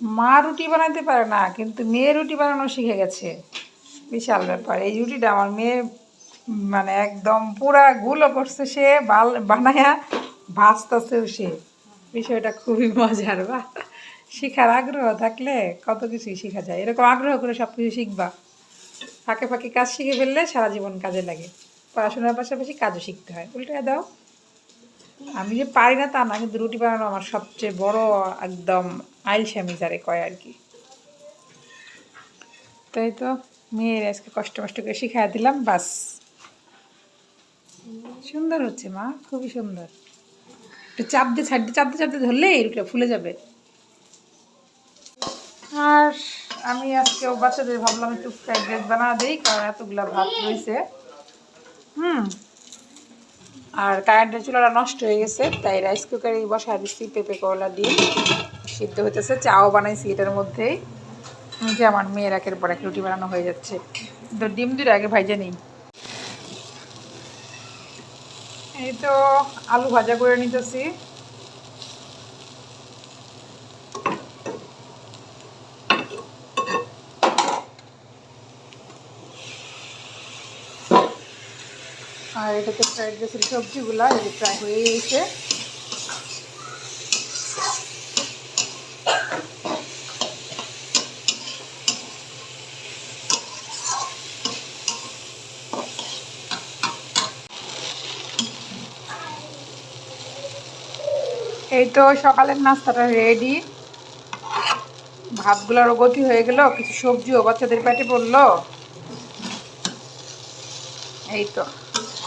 মা রুটি বানাতে পারে না, কিন্তু মেয়ে রুটি বানানো শিখে গেছে। বিশাল ব্যাপার। এই রুটিটা আমার মেয়ে মানে একদম পুরা গুলো করছে সে, বাল, বানায়া ভাজতেছেও সে। বিষয়টা খুবই মজার বা শিখার আগ্রহ থাকলে কত কিছুই শেখা যায়। এরকম আগ্রহ করে সব কিছু শিখবা। ফাঁকে ফাঁকে কাজ শিখে ফেললে সারা জীবন কাজে লাগে। পড়াশোনার পাশাপাশি কাজও শিখতে হয়। উল্টে দাও। আমি যে পারি না তা না, কিন্তু রুটি বানানো আমার সবচেয়ে বড় একদম আইলসামি যারে কয় আর কি। তাই তো মেয়ের আজকে কষ্ট কষ্ট করে শিখাই দিলাম, বাস। সুন্দর হচ্ছে মা, খুবই সুন্দর। একটু চাপ দিয়ে ছাড় দিয়ে, চাপ দিয়ে চাপ দিয়ে ধরলে রুটিটা ফুলে যাবে। আর আমি আজকে ও বাচ্চাদের ভাবলাম একটু ফ্রাইড রাইস বানা দিই, কারণ এতগুলা ভাত রয়েছে। হুম। আর কারেন্টের চুলাটা নষ্ট হয়ে গেছে, তাই রাইস কুকারে বসা দিচ্ছি পেঁপে, করলা দিয়ে সিদ্ধ হইতেছে, চাও বানাইছি এটার মধ্যেই। যে আমার মেয়ের একের পর এক রুটি বানানো হয়ে যাচ্ছে। তো ডিম দুটো আগে ভাইজে নেই। এই তো আলু ভাজা করে নিতেছি। আর এটাতে ফ্রাইড রাইসের সবজিগুলো যে প্রায় হয়ে গেছে। এই তো সকালের নাস্তাটা রেডি ভাতগুলোরও গতি হয়ে গেল, কিছু সবজিও বাচ্চাদের পেটে পড়ল। এই তো।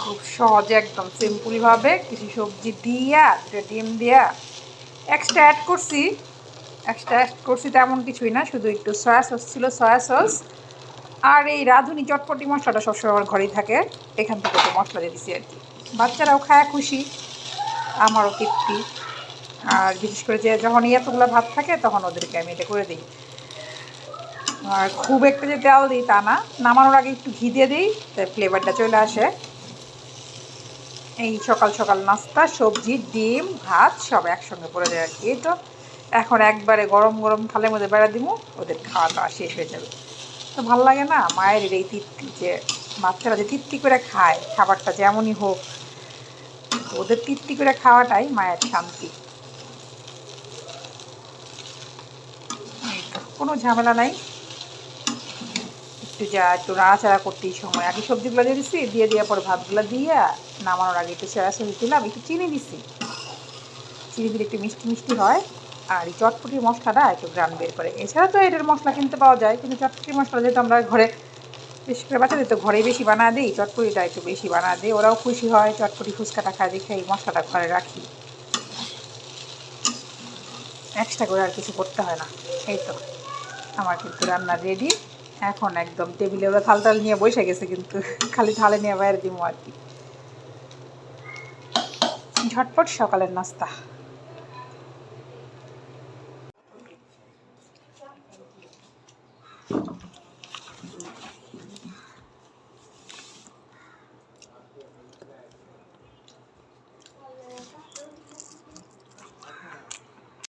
খুব সহজে একদম সিম্পলভাবে কিছু সবজি দিয়া দুটো ডিম দিয়া এক্সট্রা অ্যাড করছি। এক্সট্রা অ্যাড করছি তেমন কিছুই না, শুধু একটু সয়া সস ছিল সয়া সস আর এই রাঁধুনি চটপটি মশলাটা সবসময় আমার ঘরেই থাকে, এখান থেকে একটু মশলা দিয়ে দিছি আর কি। বাচ্চারাও খায়, খুশি, আমারও তৃপ্তি। আর বিশেষ করে যে যখন এতগুলো ভাত থাকে, তখন ওদেরকে আমি এটা করে দিই। আর খুব একটা যে তেল দিই তা না, নামানোর আগে একটু ঘি দিয়ে দিই, তাই ফ্লেভারটা চলে আসে। এই সকাল সকাল নাস্তা, সবজি, ডিম, ভাত সব একসঙ্গে পড়ে যায় আর কি। তো এখন একবারে গরম গরম থালের মধ্যে বেড়া দিব ওদের খাওয়া দাওয়া শেষ হয়ে যাবে। তো ভালো লাগে না, মায়ের এই তৃপ্তি যে বাচ্চারা যে তৃপ্তি করে খায়, খাবারটা যেমনই হোক, ওদের তৃপ্তি করে খাওয়াটাই মায়ের শান্তি। কোনো ঝামেলা নাই। একটু যা, একটু নাড়াচাড়া করতেই সময়। আগে সবজিগুলো দিয়ে দিচ্ছি দিয়ে দেওয়ার পরে ভাতগুলো দিয়ে নামানোর আগে একটু সেরা সস দিলাম, একটু চিনি দিচ্ছি চিনি দিলে একটু মিষ্টি মিষ্টি হয়। আর এই চটপটির মশলাটা একটু গ্রাম বের করে। এছাড়া তো এটার মশলা কিনতে পাওয়া যায়, কিন্তু চটপটির মশলা যেহেতু আমরা ঘরে বেশি করে বাচ্চাদের তো ঘরেই বেশি বানা দিই, চটপটিটা একটু বেশি বানা দিই। ওরাও খুশি হয়, চটপটি ফুচকাটা খায়, দেখে এই মশলাটা ঘরে রাখি। এক্সট্রা করে আর কিছু করতে হয় না। এই তো, আমার কিন্তু রান্না রেডি এখন একদম টেবিলে ওরা থাল থাল নিয়ে বসে গেছে কিন্তু খালি থালে নিয়ে বাইরে দিব আর কি। ঝটপট সকালের নাস্তা।